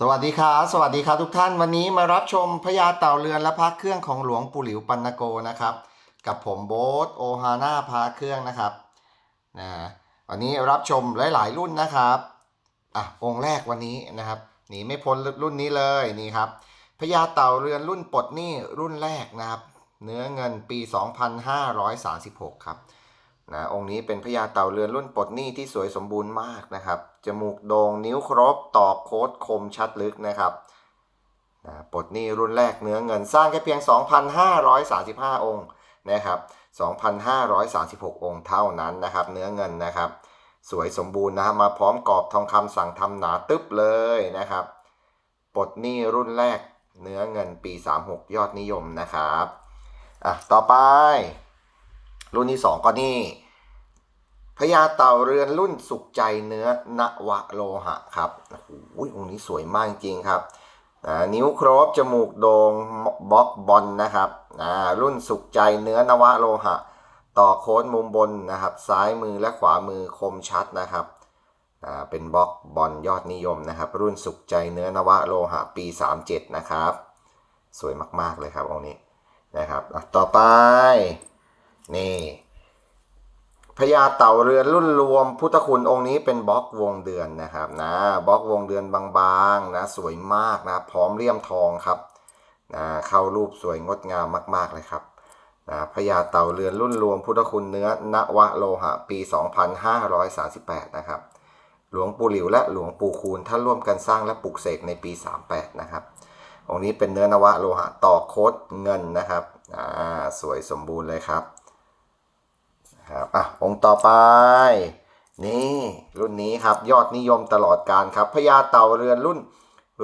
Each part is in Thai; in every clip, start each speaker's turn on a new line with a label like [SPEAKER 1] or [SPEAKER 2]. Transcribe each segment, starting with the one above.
[SPEAKER 1] สวัสดีครับสวัสดีครับทุกท่านวันนี้มารับชมพญาเต่าเรือนและพระเครื่องของหลวงปู่หลิวปัณโกนะครับ กับผมโบ๊ทโอฮาน่าพระเครื่องนะครับนะวันนี้รับชมหลาย ๆ รุ่นนะครับอะองค์แรกวันนี้นะครับหนีไม่พ้นรุ่นนี้เลยนี่ครับพญาเต่าเรือนรุ่นปลดหนี้รุ่นแรกนะครับ เนื้อเงินปี 2536 ครับ นะองค์นี้เป็นพญาเต่าเรือนรุ่นปลดหนี้ที่สวยสมบูรณ์มากนะครับ จมูกโด่งนิ้วครบตอกโคดคมชัดลึกนะครับนะปลดหนี้รุ่นแรกเนื้อเงินสร้างแค่เพียง 2,535 องค์นะครับ 2,536 องค์เท่านั้นนะครับ เนื้อเงินนะครับ สวยสมบูรณ์นะครับมาพร้อมกรอบทองคำสั่งทำหนาตึ๊บเลยนะครับปลดหนี้รุ่นแรกเนื้อเงินปี 36 ยอดนิยมนะครับอะต่อไป รุ่นที่สองก็นี่พญาเต่าเรือนรุ่นสุขใจเนื้อนวะโลหะครับโอ้โหองค์นี้สวยมากจริงครับนิ้วครบจมูกโดง่งบล็อกบอลนะครับรุ่นสุขใจเนื้อนวะโลหะ ต่อโค้ดมุมบนนะครับ ซ้ายมือและขวามือคมชัดนะครับเป็นบล็อกบอลยอดนิยมนะครับ รุ่นสุขใจเนื้อนวะโลหะปี 37 นะครับ สวยมากๆเลยครับองค์นี้นะครับต่อไป นี่พญาเต่าเรือนรุ่นรวม พุทธคุณองค์นี้เป็นบล็อกวงเดือนนะครับนะบล็อกวงเดือนบางๆนะสวยมากนะพร้อมเลี่ยมทองครับนะเข้ารูปสวยงดงามมากๆเลยครับนะพญาเต่าเรือนรุ่นรวม พุทธคุณเนื้อนวะโลหะปี 2538 นะครับ หลวงปู่หลิวและหลวงปู่คูณท่านร่วมกันสร้างและปลูกเสกในปี 38 นะครับองค์นี้เป็นเนื้อนวะโลหะต่อโคดเงินนะครับอ่าสวยสมบูรณ์เลยครับ ครับอะองค์ต่อไป นี่รุ่นนี้ครับยอดนิยมตลอดการครับพญาเต่าเรือนรุ่น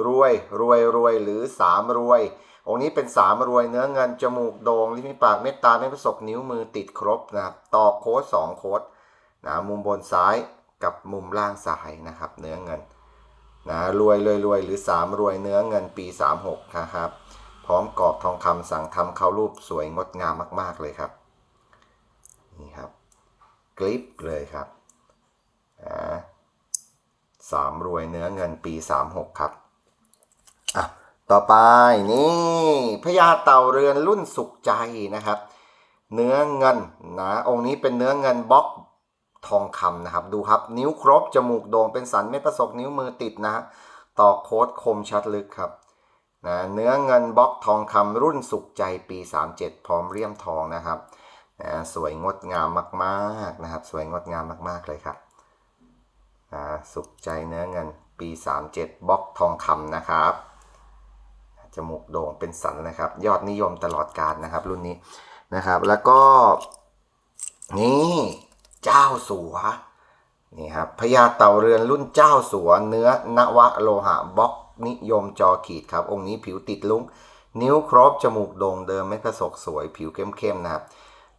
[SPEAKER 1] รวยรวยรวยหรือสามรวย องค์นี้เป็นสามรวยเนื้อเงินจมูกโดง่งลิ้นฝีปากเม็ดตาไม่ประสบนิ้วมือติดครบนะครับต่อโค้ดสองโค้ดนะมุมบนซ้ายกับมุมล่างซ้ายนะครับ เนื้อเงินนะรวยรวยรวยหรือ 3 รวยเนื้อเงินปี 36 นะครับ พร้อมกรอบทองคำสั่งทำเข้ารูปสวยงดงามมาก ๆ เลยครับ นี่ครับกลิปเลยครับอ่าสามรวยเนื้อเงินปี 36 ครับ อะ ต่อไปนี่พญาเต่าเรือนรุ่นสุขใจนะครับ เนื้อเงินนะองค์นี้เป็นเนื้อเงินบล็อกทองคำนะครับ ดูครับ นิ้วครบ จมูกโด่งเป็นสันไม่ประสบนิ้วมือติดนะฮะต่อโค้ดคมชัดลึกครับนะเนื้อเงินบล็อกทองคำรุ่นสุขใจปี 37 พร้อมเลี่ยมทองนะครับ นะสวยงดงามมากๆนะครับ สวยงดงามมากๆเลยครับนะสุขใจเนื้อเงินปี 37บล็อกทองคำนะครับจมูกโด่งเป็นสันนะครับ ยอดนิยมตลอดกาลนะครับรุ่นนี้นะครับ แล้วก็ นี่เจ้าสัวนี่ครับพญาเต่าเรือนรุ่นเจ้าสัวเนื้อนวะโลหะบล็อกนิยมจอขีดครับ องค์นี้ผิวติดลุงนิ้วครบจมูกโด่งเดิมไม่ผสกสวย ผิวเข้มๆนะครับ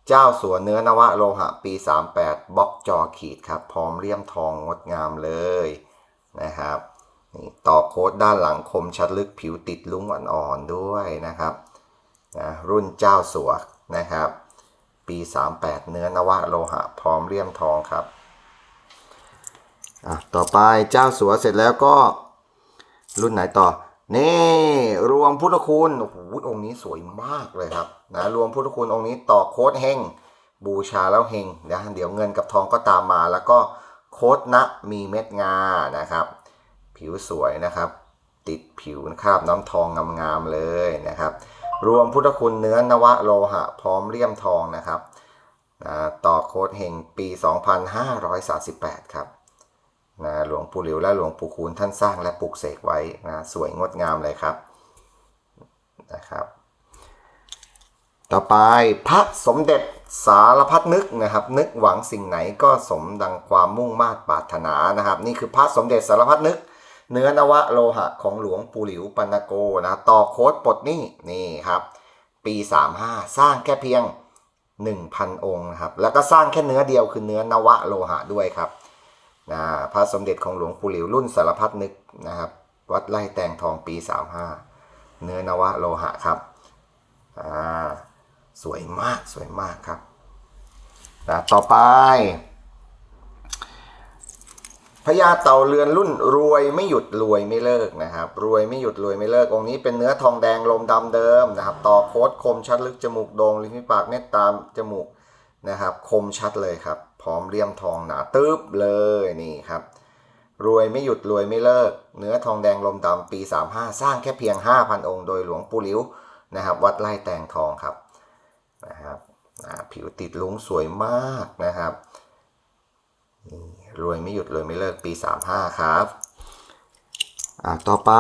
[SPEAKER 1] เจ้าสัวเนื้อนวะโลหะปี 38บล็อกจอขีดครับ พร้อมเลี่ยมทองงดงามเลยนะครับนี่ต่อโค้ดด้านหลังคมชัดลึกผิวติดลุ้งอ่อนๆด้วยนะครับนะรุ่นเจ้าสัวนะครับ ปี 38 เนื้อนวะโลหะ พร้อมเลี่ยมทองครับอะต่อไปเจ้าสัวเสร็จแล้วก็รุ่นไหนต่อ นี่รวมพุทธคุณโอ้โหองค์นี้สวยมากเลยครับนะรวมพุทธคุณองค์นี้ต่อโค้ดเฮงบูชาแล้วเฮงนะเดี๋ยวเงินกับทองก็ตามมา แล้วก็โค้ดนะมีเม็ดงานะครับ ผิวสวยนะครับ ติดผิวคราบน้ำทองงามๆเลยนะครับ รวมพุทธคุณเนื้อนวะโลหะ พร้อมเลี่ยมทองนะครับอ่าต่อโค้ดเฮงปี 2538 ครับ นะหลวงปู่หลิวและหลวงปู่คูณท่านสร้างและปลูกเสกไว้นะสวยงดงามเลยครับนะครับ ต่อไปพระสมเด็จสารพัดนึกนะครับ นึกหวังสิ่งไหนก็สมดังความมุ่งมา่ปรารถนานะครับ นี่คือพระสมเด็จสารพัดนึก เนื้อนวะโลหะของหลวงปู่หลิวปัณโกนะต่อโค้ดปลดนี้นี่ครับปี 35 สร้างแค่เพียง 1,000 องค์นะครับ แล้วก็สร้างแค่เนื้อเดียวคือเนื้อนวะโลหะด้วยครับ นะพระสมเด็จของหลวงปู่หลิวรุ่นสารพัดนึกนะครับ วัดไร่แตงทองปี 35 เนื้อนวะโลหะครับสวยมากสวยมากครับนะต่อไปพญาเต่าเรือนรุ่นรวยไม่หยุดรวยไม่เลิกนะครับ รวยไม่หยุดรวยไม่เลิกองค์นี้เป็นเนื้อทองแดงลมดำเดิมนะครับ ต่อโคดคมชัดลึกจมูกโด่งลิ้นปากเม็ดตามจมูกนะครับ คมชัดเลยครับ พร้อมเลี่ยมทองหนาตึ๊บเลยนี่ครับ รวยไม่หยุดรวยไม่เลิก เนื้อทองแดงลมดำปี 35 สร้างแค่เพียง 5,000 องค์ โดยหลวงปู่หลิวนะครับ วัดไร่แตงทองครับนะครับผิวติดลุงสวยมากนะครับนี่รวยไม่หยุดรวยไม่เลิกปี 35 ครับ อ่าต่อไป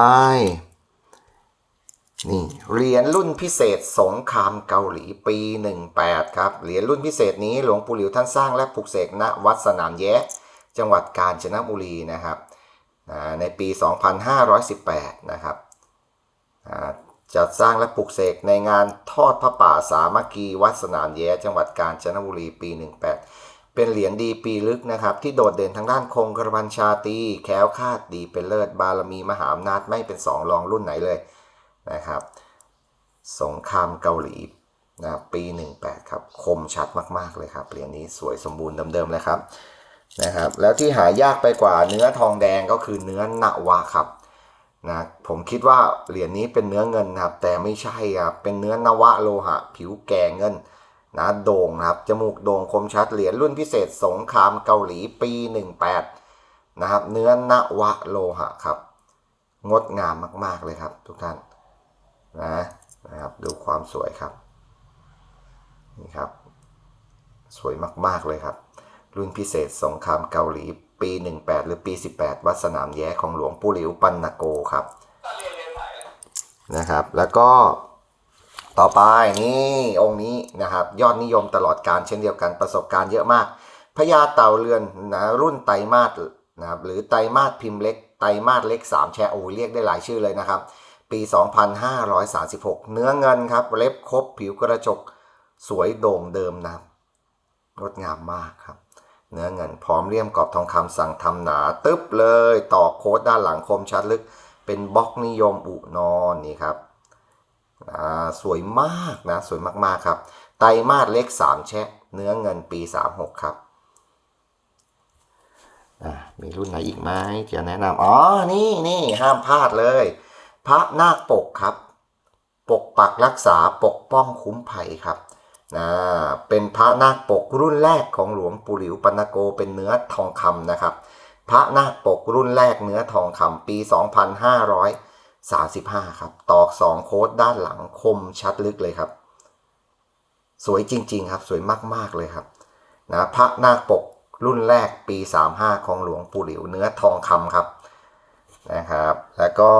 [SPEAKER 1] นี่เหรียญรุ่นพิเศษสงครามเกาหลีปี 18 ครับ เหรียญรุ่นพิเศษนี้หลวงปู่หลิวท่านสร้างและปลุกเสกณวัดสนามแย้จังหวัดกาญจนบุรีนะครับอ่าในปี 2518 นะครับจัดสร้างและปลุกเสกในงานทอดพระป่าสามัคคีวัดสนามแย้จังหวัดกาญจนบุรีปี 18 เป็นเหรียญดีปีลึกนะครับ ที่โดดเด่นทางด้านคงกระพันชาตีแคล้วคลาดดีเป็นเลิศบารมีมหาอำนาจไม่เป็นสองรองรุ่นไหนเลย นะครับ สงครามเกาหลีนะครับปี 18 ครับ คมชัดมาก ๆ เลยครับ เหรียญนี้สวยสมบูรณ์เดิมๆเลยครับนะครับ แล้วที่หายากไปกว่าเนื้อทองแดงก็คือเนื้อนาวะครับนะผมคิดว่าเหรียญนี้เป็นเนื้อเงินนะครับ แต่ไม่ใช่ครับเป็นเนื้อนวะโลหะ ผิวแก่เงินนะโด่งนะครับจมูกโด่งคมชัดเหรียญรุ่นพิเศษสงครามเกาหลีปี 18 นะครับ เนื้อนวะโลหะครับ งดงามมากๆเลยครับทุกท่าน นะนะครับดูความสวยครับนี่ครับ สวยมากๆเลยครับ รุ่นพิเศษสงครามเกาหลี ปี 18 หรือปี 18 วัดสนามแย้ของหลวงปู่หลิวปันนาโกครับนะครับ แล้วก็ต่อไปนี่องค์นี้นะครับ ยอดนิยมตลอดการเช่นเดียวกันประสบการณ์เยอะมากพญาเต่าเรือนนะรุ่นไตมาสนะครับหรือไตมาสพิมพ์เล็กไตมาสเล็ก 3 แชโอเรียกได้หลายชื่อเลยนะครับ ปี 2536 เนื้อเงินครับเล็บครบผิวกระจกสวยโด่งเดิมนะงดงามมากครับ เนื้อเงินพร้อมเลี่ยมกรอบทองคำสั่งทำหนา ตึ๊บเลยต่อโค้ดด้านหลังคมชัดลึก เป็นบล็อกนิยมอุนอนนี่ครับสวยมากนะ สวยมากๆครับ ไตรมาสเล็ก 3 แชะ เนื้อเงินปี 36 ครับมีรุ่นไหนอีกไหมจะแนะนำอ๋อ นี่นี่ห้ามพลาดเลย พระนาคปกครับ ปกปักรักษาปกป้องคุ้มภัยครับนะเป็นพระนาคปกรุ่นแรกของหลวงปู่หลิวปัณโกเป็นเนื้อทองคำนะครับ พระนาคปกรุ่นแรกเนื้อทองคำปี 2535 ครับ ตอกสองโค้ดด้านหลังคมชัดลึกเลยครับ สวยจริง ๆ ครับ สวยมาก ๆ เลยครับนะพระนาคปกรุ่นแรกปี 35 ของหลวงปู่หลิวเนื้อทองคำครับนะครับ แล้วก็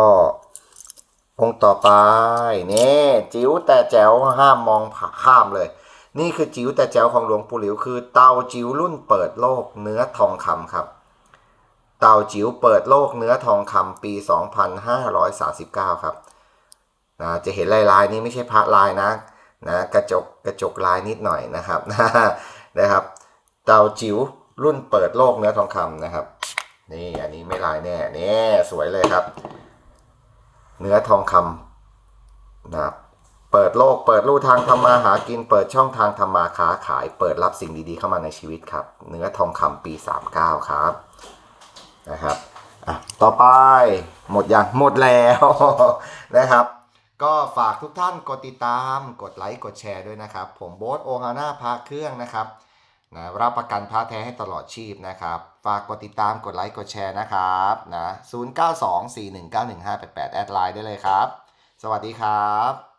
[SPEAKER 1] องค์ต่อไปนี่จิ๋วแต่แจ๋วห้ามมองผ่าข้ามเลย นี่คือจิ๋วแต่แจ๋วของหลวงปู่หลิว คือเตาจิ๋วรุ่นเปิดโลกเนื้อทองคำครับ เตาจิ๋วเปิดโลกเนื้อทองคำปี 2539 ครับนะจะเห็นลายลายนี้ไม่ใช่พระลายนะนะกระจกกระจกลายนิดหน่อยนะครับนะครับ เตาจิ๋วรุ่นเปิดโลกเนื้อทองคำนะครับ นี่อันนี้ไม่ลายแน่นี่สวยเลยครับ เนื้อทองคำนะครับเปิดโลกเปิดลู่ทางทำมาหากิน เปิดช่องทางทำมาค้าขาย เปิดรับสิ่งดีๆเข้ามาในชีวิตครับ เนื้อทองคำปี 39 ครับนะครับอะต่อไปหมดยังหมดแล้วนะครับ ก็ฝากทุกท่านกดติดตาม กดไลค์ กดแชร์ด้วยนะครับ ผมโบ๊ทโอฮาน่าพระเครื่องนะครับ นะรับประกันพระแท้ให้ตลอดชีพนะครับ ฝากกดติดตามกดไลค์กดแชร์นะครับนะ0924191588 แอดไลน์ได้เลยครับ สวัสดีครับ